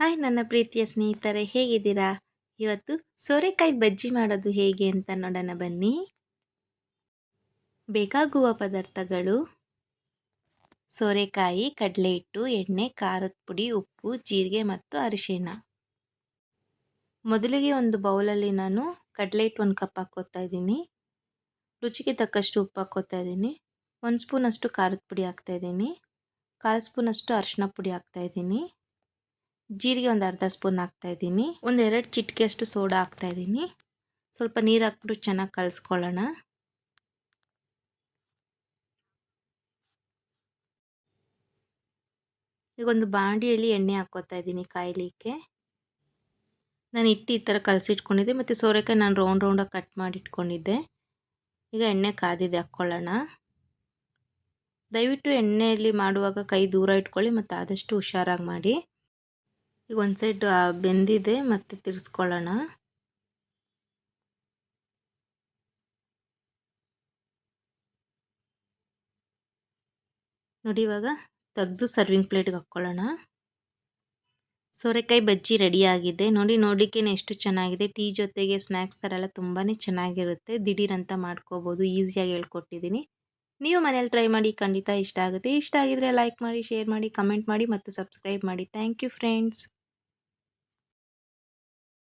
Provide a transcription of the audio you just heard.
Hi ನನ್ನ ಪ್ರೀತಿಯ ಸ್ನೇಹಿತರೆ, ಹೇಗಿದ್ದೀರಾ? ಇವತ್ತು ಸೋರೆಕಾಯಿ ಬಜ್ಜಿ ಮಾಡೋದು ಹೇಗೆ ಅಂತ ನೋಡೋಣ ಬನ್ನಿ. ಬೇಕಾಗುವ ಪದಾರ್ಥಗಳು ಸೋರೆಕಾಯಿ ಕಡಲೆ ಹಿಟ್ಟು ಎಣ್ಣೆ, ಖಾರದ ಪುಡಿ, ಉಪ್ಪು, ಜೀರಿಗೆ ಮತ್ತು ಅರಿಶಿಣ. ಮೊದಲಿಗೆ ಒಂದು ಬೌಲಲ್ಲಿ ನಾನು ಕಡಲೆ ಹಿಟ್ಟು ಒಂದು ಕಪ್ ಹಾಕ್ಕೋತಾ ಇದ್ದೀನಿ. ರುಚಿಗೆ ತಕ್ಕಷ್ಟು ಉಪ್ಪು ಹಾಕ್ಕೋತಾ ಇದ್ದೀನಿ. ಒಂದು ಸ್ಪೂನಷ್ಟು ಖಾರದ ಪುಡಿ ಹಾಕ್ತಾಯಿದ್ದೀನಿ ಕಾಲು ಸ್ಪೂನಷ್ಟು ಅರಿಶಿನ ಪುಡಿ ಹಾಕ್ತಾಯಿದ್ದೀನಿ ಜೀರಿಗೆ ಒಂದು ಅರ್ಧ ಸ್ಪೂನ್ ಹಾಕ್ತಾಯಿದ್ದೀನಿ ಒಂದು ಎರಡು ಚಿಟಿಕೆ ಸೋಡಾ ಸೋಡಾ ಹಾಕ್ತಾಯಿದ್ದೀನಿ ಸ್ವಲ್ಪ ನೀರು ಹಾಕ್ಬಿಟ್ಟು ಚೆನ್ನಾಗಿ ಕಲಿಸ್ಕೊಳ್ಳೋಣ. ಈಗ ಒಂದು ಬಾಂಡಿಯಲ್ಲಿ ಎಣ್ಣೆ ಹಾಕ್ಕೋತಾ ಇದ್ದೀನಿ ಕಾಯಲಿಕ್ಕೆ. ನಾನು ಇಟ್ಟು ಈ ಥರ ಕಲಸಿಟ್ಕೊಂಡಿದ್ದೆ, ಮತ್ತು ಸೋರೆಕಾಯಿ ನಾನು ರೌಂಡ್ ರೌಂಡಾಗಿ ಕಟ್ ಮಾಡಿ ಇಟ್ಕೊಂಡಿದ್ದೆ ಈಗ ಎಣ್ಣೆ ಕಾದಿದೆ, ಹಾಕ್ಕೊಳ್ಳೋಣ. ದಯವಿಟ್ಟು ಎಣ್ಣೆಯಲ್ಲಿ ಮಾಡುವಾಗ ಕೈ ದೂರ ಇಟ್ಕೊಳ್ಳಿ, ಮತ್ತು ಆದಷ್ಟು ಹುಷಾರಾಗಿ ಮಾಡಿ. ಈಗ ಒಂದು ಸೈಡ್ ಬೆಂದಿದೆ, ಮತ್ತೆ ತಿರ್ಸ್ಕೊಳ್ಳೋಣ. ನೋಡಿ ಇವಾಗ ತೆಗೆದು ಸರ್ವಿಂಗ್ ಪ್ಲೇಟ್ಗೆ ಹಾಕ್ಕೊಳ್ಳೋಣ. ಸೋರೆಕಾಯಿ ಬಜ್ಜಿ ರೆಡಿಯಾಗಿದೆ ನೋಡಿ, ನೋಡಲಿಕ್ಕೇನೆ ಎಷ್ಟು ಚೆನ್ನಾಗಿದೆ. ಟೀ ಜೊತೆಗೆ ಸ್ನ್ಯಾಕ್ಸ್ ಥರ ಎಲ್ಲ ತುಂಬಾ ಚೆನ್ನಾಗಿರುತ್ತೆ. ದಿಢೀರಂತ ಮಾಡ್ಕೋಬೋದು. ಈಸಿಯಾಗಿ ಹೇಳ್ಕೊಟ್ಟಿದ್ದೀನಿ. ನೀವು ಮನೇಲಿ ಟ್ರೈ ಮಾಡಿ ಖಂಡಿತ ಇಷ್ಟ ಆಗುತ್ತೆ. ಇಷ್ಟ ಆಗಿದರೆ ಲೈಕ್ ಮಾಡಿ ಶೇರ್ ಮಾಡಿ ಕಮೆಂಟ್ ಮಾಡಿ, ಮತ್ತು ಸಬ್ಸ್ಕ್ರೈಬ್ ಮಾಡಿ. Thank you friends